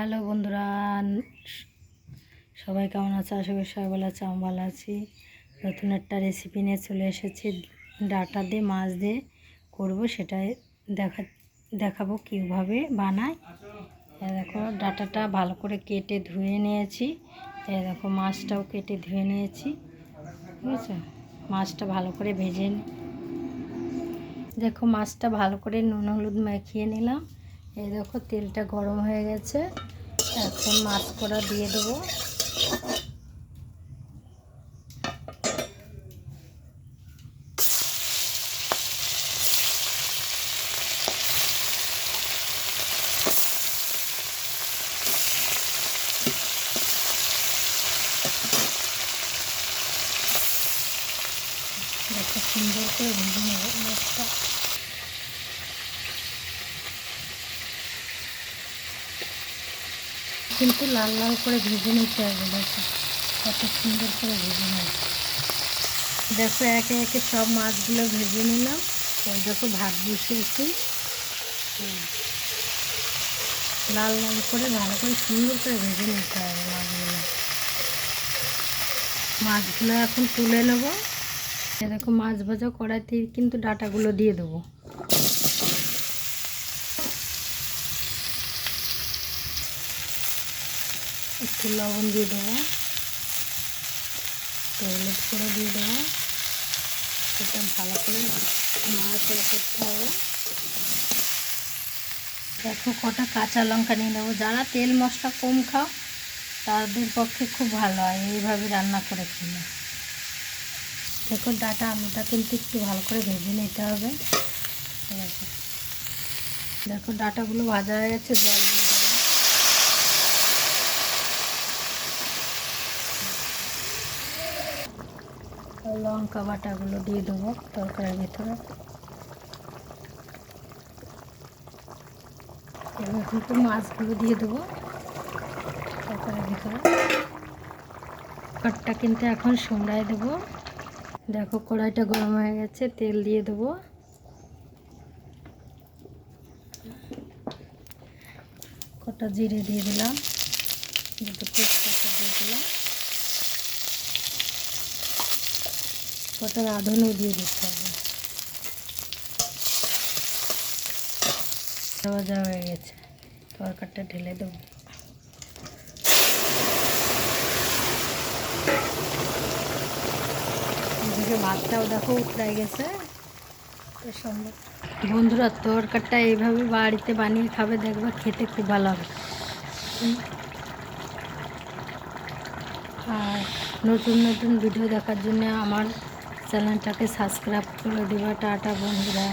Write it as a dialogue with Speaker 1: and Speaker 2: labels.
Speaker 1: Hello বন্ধুরা সবাই কেমন আছে? আশা করি সবাই ভালো আছে আমি ভালো আছি। নতুন একটা রেসিপি নিয়ে চলে এসেছি। ডাটা দিয়ে, মাছ দিয়ে করব, সেটাই দেখা, দেখাবো কীভাবে বানায়। এই দেখো, ডাটাটা ভালো করে কেটে ধুয়ে নিয়েছি। দেখো, মাছটাও কেটে ধুয়ে নিয়েছি। বুঝেছ মাছটা ভালো করে ভেজে দেখো, মাছটা ভালো করে নুন, হলুদ মাখিয়ে নিলাম। এই দেখো, তেলটা গরম হয়ে গেছে। এখন মাছ করা দিয়ে দেবো। সুন্দর করে নেব মাছটা। কিন্তু লাল লাল করে ভেজে নিতে হবে, দেখো। কত সুন্দর করে ভেজে নেব দেখো, একে একে সব মাছগুলো ভেজে নিলাম। ওই দেখো, ভাত বসিয়েছি। লাল লাল করে, ভালো করে সুন্দর করে ভেজে নিতে হবে মাছগুলো। মাছগুলো এখন তুলে নেব। এ দেখো, মাছ ভাজা কড়াইতে কিন্তু ডাটাগুলো দিয়ে দেবো। একটু লবণ দিয়ে দেবো। একটু করে দিয়ে দেবো। এটা ভালো করে মাছ করতে হবে। দেখো, কটা কাঁচা লঙ্কা নিয়ে নেব। যারা তেল মশলা কম খাও, তাদের পক্ষে খুব ভালো হয়, এইভাবে রান্না করে খেলে। দেখো, ডাটা আলুটা কিন্তু একটু ভালো করে ভেজে নিতে হবে। দেখো, ডাটাগুলো ভাজা হয়ে গেছে, জল দিয়ে দেবো লঙ্কা বাটাগুলো দিয়ে দেবো তরকারির ভিতরে। কিন্তু মাছগুলো দিয়ে দেবো তরকারির ভিতরে। কাঠটা কিন্তু এখন সোমড়ায় দেবো। দেখো কড়াইটা গরম হয়ে গেছে, তেল দিয়ে দেবো। কটা জিরে দিয়ে দিলাম, দুটো তেজপাতা দিয়ে দিলাম। কটা রাঁধুনিও দিয়ে দিতে হবে। ভাজা হয়ে গেছে। তরকারটা ঢেলে দেবো। এদিকে ভাতটাও দেখো উতরাই গেছে। তো সুন্দর বন্ধুরা, তরকারটা এইভাবে বাড়িতে বানিয়ে খাবে, দেখবে খেতে খুব ভালো হবে। আর নতুন নতুন ভিডিও দেখার জন্য আমার চ্যানেলটাকে সাবস্ক্রাইব করে দেবা টাটা বন্ধুরা